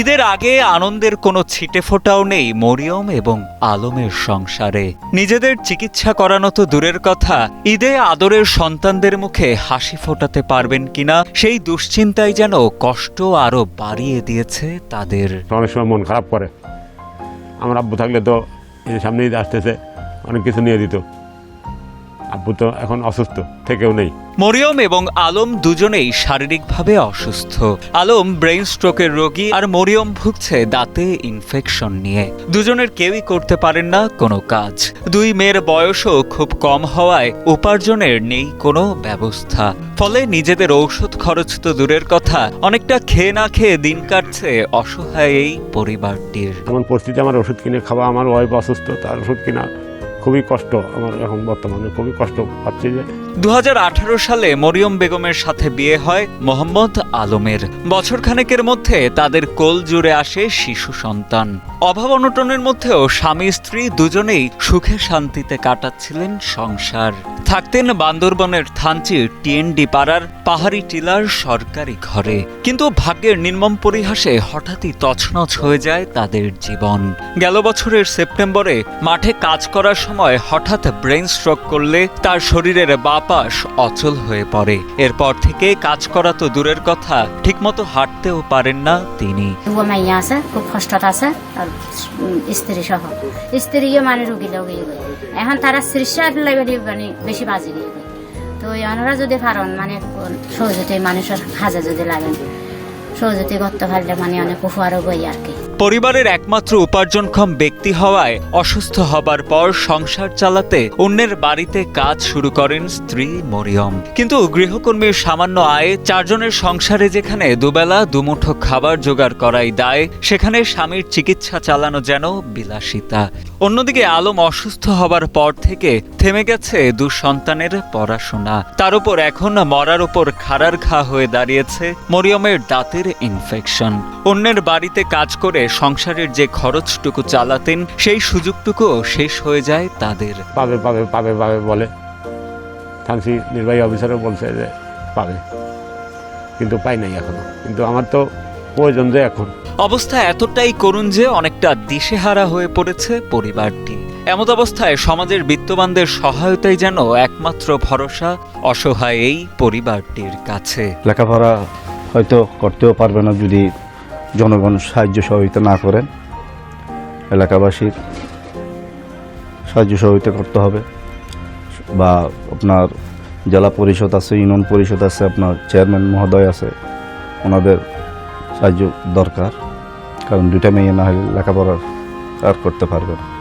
ঈদের আগে আনন্দের কোনো ছিটে ফোটাও নেই মরিয়ম এবং আলমের সংসারে। নিজেদের চিকিৎসা করানো তো দূরের কথা, ঈদে আদরের সন্তানদের মুখে হাসি ফোটাতে পারবেন কিনা, সেই দুশ্চিন্তাই যেন কষ্ট আরও বাড়িয়ে দিয়েছে তাদের। অনেক সময় মন খারাপ করে। আমার আব্বু থাকলে তো সামনে ঈদ আসতেছে, অনেক কিছু নিয়ে দিত। আব্বু তো এখন অসুস্থ থেকেও নেই। মরিয়ম এবং আলম দুজনেই শারীরিকভাবে অসুস্থ। আলম ব্রেইন স্ট্রোকের রোগী আর মরিয়ম ভুগছে দাঁতে ইনফেকশন নিয়ে। দুজনের কেউই করতে পারেন না কোনো কাজ। দুই মেয়ের বয়সও খুব কম হওয়ায় উপার্জনের নেই কোনো ব্যবস্থা। ফলে নিজেদের ঔষধ খরচ তো দূরের কথা অনেকটা খেয়ে না খেয়ে দিন কাটছে অসহায় এই পরিবারটির। এমন পরিস্থিতি আমার ওষুধ কিনে খাওয়া আমার ওয়াইফ অসুস্থ তার ওষুধ কিনা খুবই কষ্ট আমার এখন বর্তমানে, খুবই কষ্ট পাচ্ছি যে দু হাজার আঠারো সালে মরিয়ম বেগমের সাথে বিয়ে হয় মোহাম্মদ আলমের। বছরখানেকের মধ্যে তাদের কোল জুড়ে আসে শিশু সন্তান। অভাব অনটনের মধ্যেও স্বামী স্ত্রী দুজনেই সুখে শান্তিতে কাটাচ্ছিলেন সংসার। থাকতেন বান্দরবনের থানচির টিএনডি পাড়ার পাহাড়ি টিলার সরকারি ঘরে। কিন্তু ভাগ্যের নির্মম পরিহাসে হঠাৎই তছনছ হয়ে যায় তাদের জীবন। গেল বছরের সেপ্টেম্বরে মাঠে কাজ করার সময় হঠাৎ ব্রেন স্ট্রোক করলে তার শরীরের বাঁ পাশ অচল হয়ে পড়ে। এরপর থেকে কাজ করা তো দূরের কথা, ঠিকমতো হাঁটতেও পারেন না তিনি। স্ত্রী সহ স্ত্রীও মানে রুগী এখন তারা চিকিৎসা মানে বেশি বাজি দিয়ে তো তো এনারা যদি পারেন মানে সহজতে মানুষের হাজা যদি লাগেন সহজতে করতে পারলে মানে অনেক উপহারও বই আর কি। পরিবারের একমাত্র উপার্জনক্ষম ব্যক্তি হওয়ায় অসুস্থ হবার পর সংসার চালাতে অন্যের বাড়িতে কাজ শুরু করেন স্ত্রী মরিয়ম। কিন্তু গৃহকর্মীর সামান্য আয়ে চারজনের সংসারে যেখানে দুবেলা দুমুঠো খাবার জোগাড় করাই দায়, সেখানে স্বামীর চিকিৎসা চালানো যেন বিলাসিতা। অন্যদিকে আলম অসুস্থ হবার পর থেকে থেমে গেছে দু সন্তানের পড়াশোনা। তার উপর এখন মরার উপর খাড়ার ঘা হয়ে দাঁড়িয়েছে মরিয়মের দাঁতের ইনফেকশন অন্যের বাড়িতে কাজ করে সংসারের যে খরচটুকু চালাতেন সেই সুযোগটুকুও শেষ হয়ে যায় তাদের। পাবে পাবে পাবে পাবে বলে। থানসি নির্বাহী অফিসারও বলছে যে পাবে। কিন্তু পাই নাই এখনও। কিন্তু আমার তো প্রয়োজন যে এখন। অবস্থা এতটাই করুণ যে অনেকটা দিশেহারা হয়ে পড়েছে পরিবারটি। এমত অবস্থায় সমাজের বিত্তবানদের সহায়তাই যেন একমাত্র ভরসা অসহায় এই পরিবারটির কাছে। লেখাপড়া হয়তো করতেও পারবে না যদি জনগণ সাহায্য সহযোগিতা না করেন। এলাকাবাসীর সাহায্য সহযোগিতা করতে হবে। বা আপনার জেলা পরিষদ আছে, ইউনিয়ন পরিষদ আছে, আপনার চেয়ারম্যান মহোদয় আছে, ওনাদের সাহায্য দরকার। কারণ দুইটা মেয়ে না হলে লেখাপড়ার আর করতে পারবে না।